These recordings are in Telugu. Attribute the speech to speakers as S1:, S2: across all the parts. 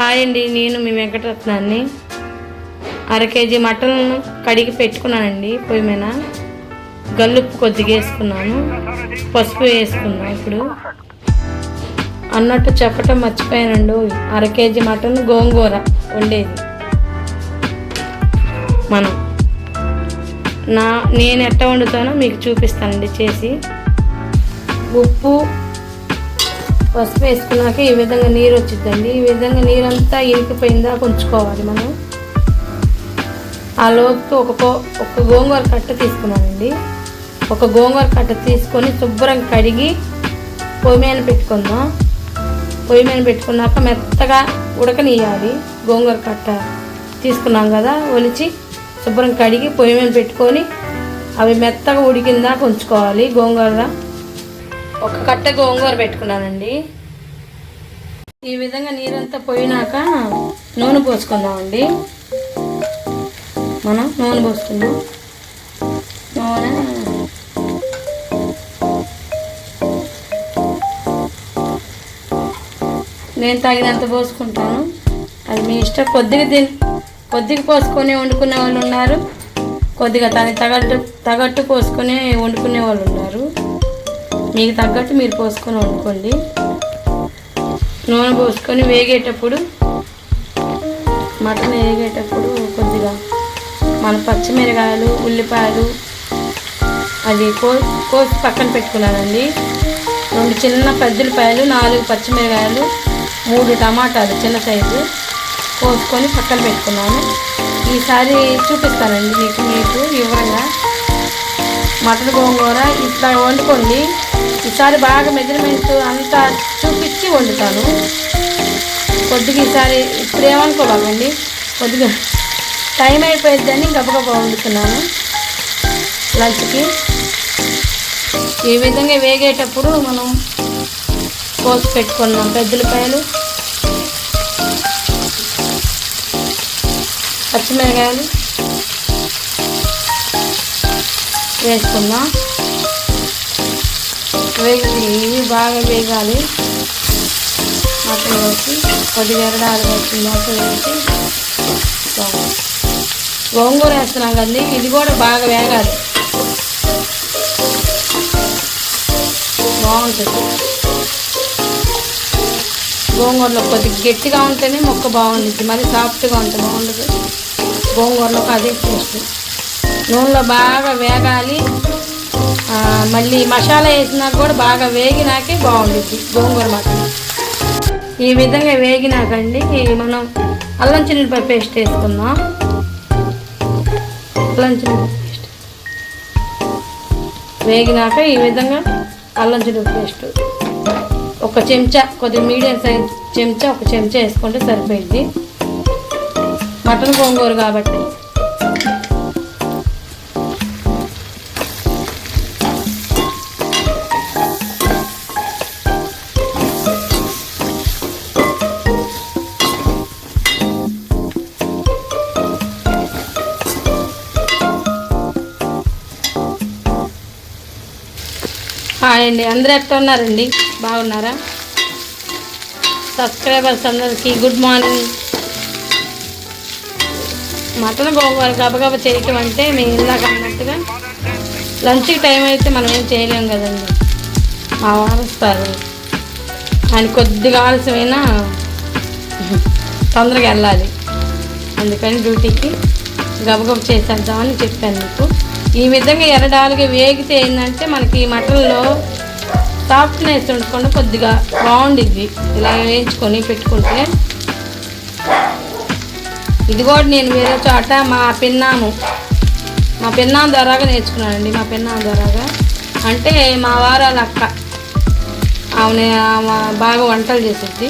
S1: హాయ్ అండి నేను మీ వెంకటరత్నాన్ని. అర కేజీ మటన్ కడిగి పెట్టుకున్నానండి పొయ్యి మీద. గల్లుప్పు కొద్దిగా వేసుకున్నాను పసుపు వేసుకున్నాను ఇప్పుడు. అన్నట్టు చెప్పటం మర్చిపోయానండి అర కేజీ మటన్ గోంగూర వండేది. మనం. నా నేను ఎట్ట వండుతానో మీకు చూపిస్తానండి చేసి. ఉప్పు పసుపు వేసుకున్నాక ఈ విధంగా నీరు వచ్చిందండి ఈ విధంగా నీరంతా ఇరికిపోయిందా ఉంచుకోవాలి మనం. ఆ లోపు ఒక కో ఒక గోంగూర కట్ట తీసుకున్నానండి. ఒక గోంగూర కట్ట తీసుకొని శుభ్రం కడిగి పొయ్యి మీద పెట్టుకుందాం. పొయ్యి మీద పెట్టుకున్నాక మెత్తగా ఉడకనియాలి గోంగూర కట్ట తీసుకున్నాం కదా ఒలిచి శుభ్రం కడిగి పొయ్యి మీద పెట్టుకొని అవి మెత్తగా ఉడికిందాక ఉంచుకోవాలి గోంగూర ఒక కట్ట గోంగూర పెట్టుకున్నానండి. ఈ విధంగా నీరంతా పోయినాక నూనె పోసుకుందామండి. మనం నూనె పోసుకుందాం. నూనె నేను తగినంత పోసుకుంటాను. అది మీ ఇష్టం. కొద్దిగా తిని కొద్దిగా పోసుకొని వండుకునే వాళ్ళు ఉన్నారు. కొద్దిగా దాన్ని తగట్టు తగట్టు పోసుకొని వండుకునే వాళ్ళు ఉన్నారు. మీకు తగ్గట్టు మీరు పోసుకొని వండుకోండి. నూనె పోసుకొని వేగేటప్పుడు మటన్ వేగేటప్పుడు కొద్దిగా మన పచ్చిమిరకాయలు ఉల్లిపాయలు అది కో కోసి పక్కన పెట్టుకున్నానండి. రెండు చిన్న పెద్దలపాయలు నాలుగు పచ్చిమిరకాయలు మూడు టమాటాలు చిన్న సైజు కోసుకొని పక్కన పెట్టుకున్నాను. ఈసారి చూపిస్తానండి మీకు మీకు వివరంగా. మటన్ గోంగూర ఇట్లా వండుకోండి. ఈసారి బాగా మెజర్మెంట్ అంతా చూపించి వండుతాను. కొద్దిగా ఈసారి ఇప్పుడు ఏమనుకోవాలండి? కొద్దిగా టైం అయిపోయిద్దని గబగబా వండుతున్నాను. లంచ్కి. ఈ విధంగా వేగేటప్పుడు మనం కోసి పెట్టుకున్నాం పెద్దలపాయలు. పచ్చిమిరకాయలు. వేసుకుందాం. వేగి ఇవి బాగా వేగాలి. మటన్ వేసి కొద్దిగా ఎరడాలు వేసిందాక వేసి గోంగూర వేస్తున్నాం కదండి ఇది కూడా బాగా వేగాలి. బాగుంటుంది. గోంగూరలో కొద్దిగా గట్టిగా ఉంటేనే మొక్క బాగుంటుంది మరి సాఫ్ట్గా ఉంటే బాగుండదు. గోంగూరలో అదే టేస్ట్. నూనెలో బాగా వేగాలి. మళ్ళీ మసాలా వేసినాక కూడా బాగా వేగినాకే బాగుంటుంది గోంగూర మటన్ ఈ విధంగా వేగినాకండి. మనం అల్లం చిల్లిపాయ పేస్ట్ వేసుకుందాం. అల్లం చిల్లిపాయ పేస్ట్. వేగినాక ఈ విధంగా అల్లం చిల్లిపాయ పేస్ట్. ఒక చెంచా కొద్దిగా మీడియం సైజ్ చెంచా ఒక చెంచా వేసుకుంటే సరిపోయింది. మటన్ గోంగూర కాబట్టి. హాయ్ అండి. అందరూ ఎట్లా ఉన్నారండి? బాగున్నారా? సబ్స్క్రైబర్స్ అందరికీ గుడ్ మార్నింగ్. మటన్ గోంగూర గబగబ చేయటం అంటే మేము ఇందాక అన్నట్టుగా లంచ్కి టైం అయితే మనం ఏం చేయలేము కదండి. మా వారస్తారు ఆయన కొద్దిగా ఆలస్యమైనా తొందరగా వెళ్ళాలి. అందుకని డ్యూటీకి గబగబ చేసేద్దామని చెప్పాను మీకు. ఈ విధంగా ఎర్రడాలుగా వేగితే ఏంటంటే మనకి మటన్లో సాఫ్ట్నెస్ ఉండకుండా కొద్దిగా బాగుండిద్ది. ఇలా వేయించుకొని పెట్టుకుంటే. ఇది కూడా నేను వేరే చోట మా పిన్నాము మా పిన్నాం ద్వారాగా నేర్చుకున్నానండి మా పిన్నాం ద్వారాగా. అంటే మా వారాల అక్క ఆమె ఆమె బాగా వంటలు చేసేది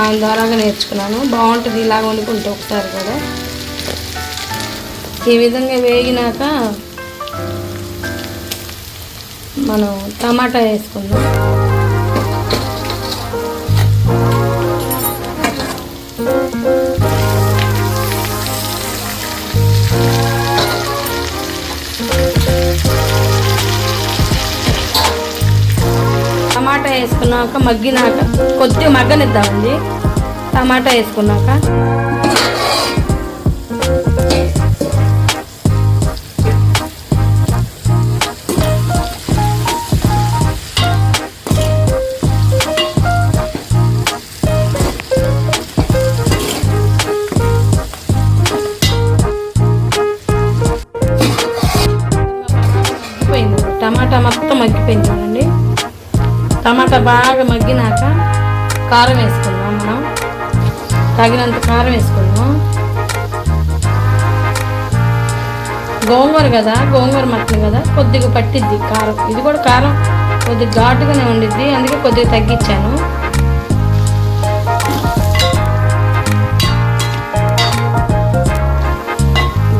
S1: ఆమె ద్వారాగా నేర్చుకున్నాను. బాగుంటుంది ఇలాగ వండుకుంటే ఒకసారి కూడా. ఈ విధంగా వేగినాక మనం టమాటా వేసుకుందాం. టమాటా వేసుకున్నాక మగ్గినాక కొద్దిగా మగ్గనిద్దామండి. టమాటా వేసుకున్నాక టమాటా బాగా మగ్గినాక కారం వేసుకుందాం మనం. తగినంత కారం వేసుకుందాం. గోంగూర కదా గోంగూర మటన్ కదా కొద్దిగా పట్టిద్ది కారం. ఇది కూడా కారం కొద్దిగా ఘాటుగానే ఉండిద్ది అందుకే కొద్దిగా తగ్గించాను.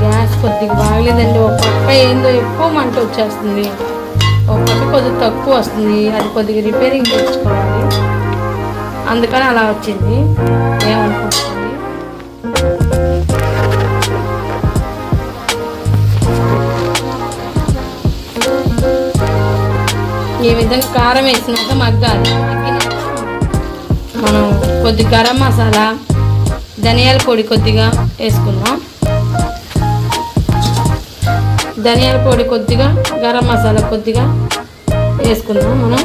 S1: గ్యాస్ కొద్దిగా బాగలేదండి. ఒక పక్క ఏందో ఎక్కువ మంట వచ్చేస్తుంది. ఒక కొద్దిగా తక్కువ వస్తుంది. అది కొద్దిగా రిపేరింగ్ చేసుకోవాలి. అందుకని అలా వచ్చింది. ఏమనుకుంటుంది ఈ విధంగా కారం వేసినాక మగ్గాలి. మనం కొద్ది గరం మసాలా ధనియాల పొడి కొద్దిగా వేసుకుందాం. ధనియాల పొడి కొద్దిగా గరం మసాలా కొద్దిగా వేసుకుందాం మనం.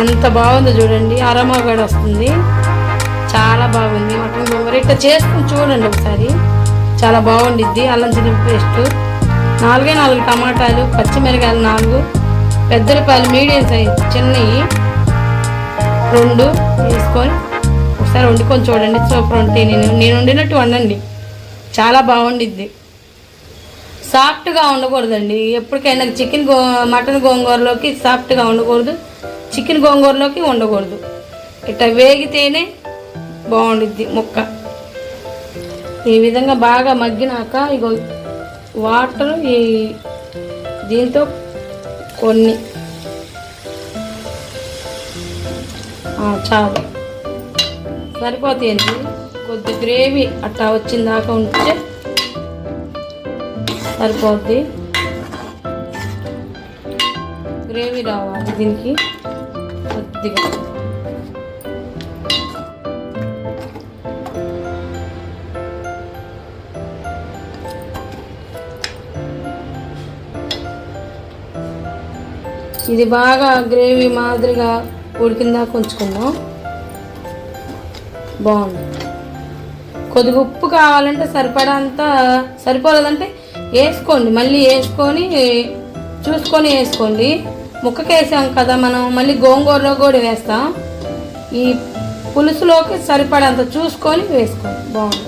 S1: ఎంత బాగుందో చూడండి అరమగడ వస్తుంది. చాలా బాగుంది. మటన్ గోంగూర ఇట్లా చేసుకుని చూడండి ఒకసారి. చాలా బాగుండిద్ది అల్లం చిల్లి పేస్ట్. నాలుగే నాలుగు టమాటాలు పచ్చిమిరకాయలు నాలుగు పెద్దలపాయలు మీడియం సైజ్ చిన్నవి రెండు వేసుకొని ఒకసారి వండుకొని చూడండి. సూపర్ ఉంటాయి. నేను నేను వండినట్టు వండండి. చాలా బాగుండిద్ది. సాఫ్ట్గా ఉండకూడదండి. ఎప్పటికైనా చికెన్ గో మటన్ గోంగూరలోకి సాఫ్ట్గా ఉండకూడదు. చికెన్ గోంగూరలోకి ఉండకూడదు ఇట్లా వేగితేనే బాగుండిద్ది ముక్క. ఈ విధంగా బాగా మగ్గినాక ఇగో వాటర్ ఈ దీంతో కొన్ని. చాలు. సరిపోతాయండి కొద్ది గ్రేవీ అట్టా వచ్చిన దాకా ఉంటే సరిపోద్ది. గ్రేవీ రావాలి దీనికి కొద్దిగా. ఇది బాగా గ్రేవీ మాదిరిగా ఉడికిందా ఉంచుకుందాం బాగుంది. కొద్దిగా ఉప్పు కావాలంటే సరిపడంత సరిపోలేదంటే వేసుకోండి. మళ్ళీ వేసుకొని చూసుకొని వేసుకోండి. ముక్కకి వేసాం కదా మనం మళ్ళీ గోంగూరలో కూడా వేస్తాం. ఈ పులుసులోకి సరిపడంత చూసుకొని వేసుకోండి. బాగుంది.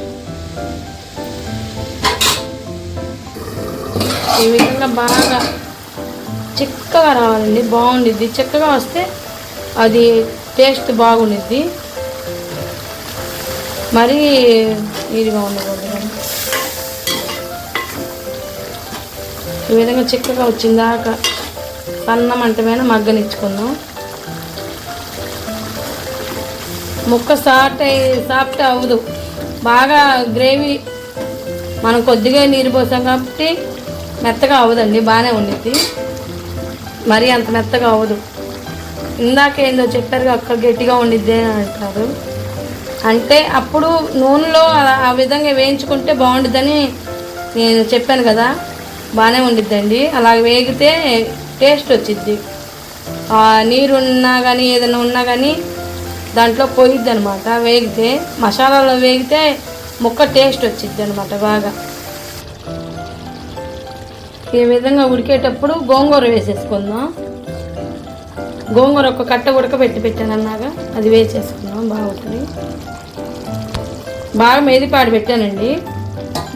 S1: ఈ విధంగా బాగా చిక్కగా రావాలండి బాగుండిద్ది. చిక్కగా వస్తే అది టేస్ట్ బాగుండిద్ది. మరీ నీరుగా ఉండకూడదు ఈ విధంగా చిక్కగా వచ్చిందాక సన్న మంట మీద మగ్గనిచ్చుకుందాం. ముక్క సాఫ్ట్ అయి సాఫ్ట్ అవ్వదు. బాగా గ్రేవీ మనం కొద్దిగా నీరు పోసాం కాబట్టి మెత్తగా అవ్వదండి బాగానే ఉండిద్ది. మరీ అంత మెత్తగా అవ్వదు. ఇందాక ఏందో చెప్పారు అక్క గట్టిగా ఉండిద్ది అని అంటారు. అంటే అప్పుడు నూనెలో ఆ విధంగా వేయించుకుంటే బాగుండిద్దని నేను చెప్పాను కదా బాగానే ఉండిద్దండి. అలా వేగితే టేస్ట్ వచ్చిద్ది. నీరు ఉన్నా కానీ ఏదైనా ఉన్నా కానీ దాంట్లో పోయిద్ది అనమాట వేగితే మసాలాలో వేగితే ముక్క టేస్ట్ వచ్చిద్ది అనమాట బాగా. ఈ విధంగా ఉడికేటప్పుడు గోంగూర వేసేసుకుందాం. గోంగూర ఒక కట్ట ఉడకబెట్టి పెట్టాను అన్నాగా. అది వేసేసుకుందాం బాగుంటుంది. బాగా మెదిపాడు పెట్టానండి.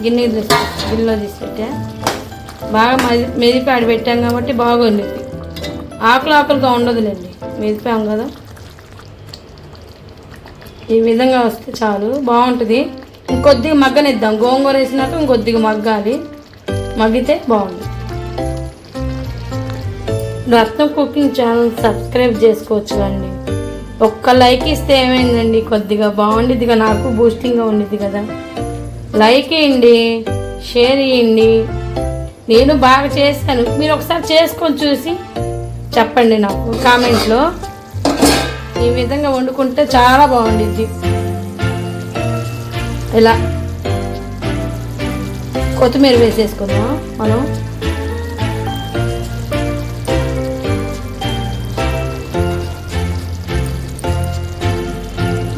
S1: గిన్నె తీసి గిన్నెలో తీసి పెట్టా. బాగా మెది మెదిపాడు పెట్టాం కాబట్టి బాగుంది. ఆకులు ఆకులుగా ఉండదులేండి. మెదిపాం కదా. ఈ విధంగా వస్తే చాలు. బాగుంటుంది. ఇంకొద్దిగా మగ్గనిద్దాం. గోంగూర వేసినాక ఇంకొద్దిగా మగ్గాలి. మగ్గితే బాగుంది రత్నం కుకింగ్ ఛానల్ సబ్స్క్రైబ్ చేసుకోవచ్చు అండి ఒక్క లైక్ ఇస్తే ఏమైందండి? కొద్దిగా బాగుండిద్దిగా నాకు బూస్టింగ్గా ఉండిద్ది కదా. లైక్ ఇవ్వండి షేర్ చేయండి నేను బాగా చేశాను. మీరు ఒకసారి చేసుకొని చూసి చెప్పండి నాకు కామెంట్లో. ఈ విధంగా వండుకుంటే చాలా బాగుండిద్ది. ఇలా కొత్తిమీర వేసేసుకుందాం మనం.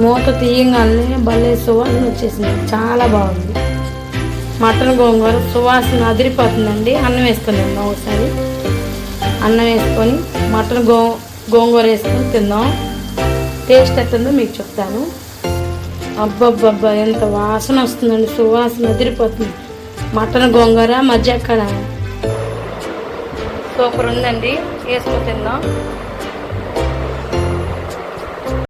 S1: మూత తీయగానే భలే సువాసన వచ్చేసింది. చాలా బాగుంది. మటన్ గోంగూర సువాసన అదిరిపోతుందండి. అన్నం వేసుకొని ఒకసారి. అన్నం వేసుకొని మటన్ గో గోంగూర వేసుకొని తిందాం టేస్ట్ ఎట్టుందో మీకు చెప్తాను. అబ్బబ్బబ్బా ఎంత వాసన వస్తుందండి. సువాసన అదిరిపోతుంది. మటన్ గోంగూర మధ్య అక్కడ సూపర్ ఉందండి. వేసుకొని తిందాం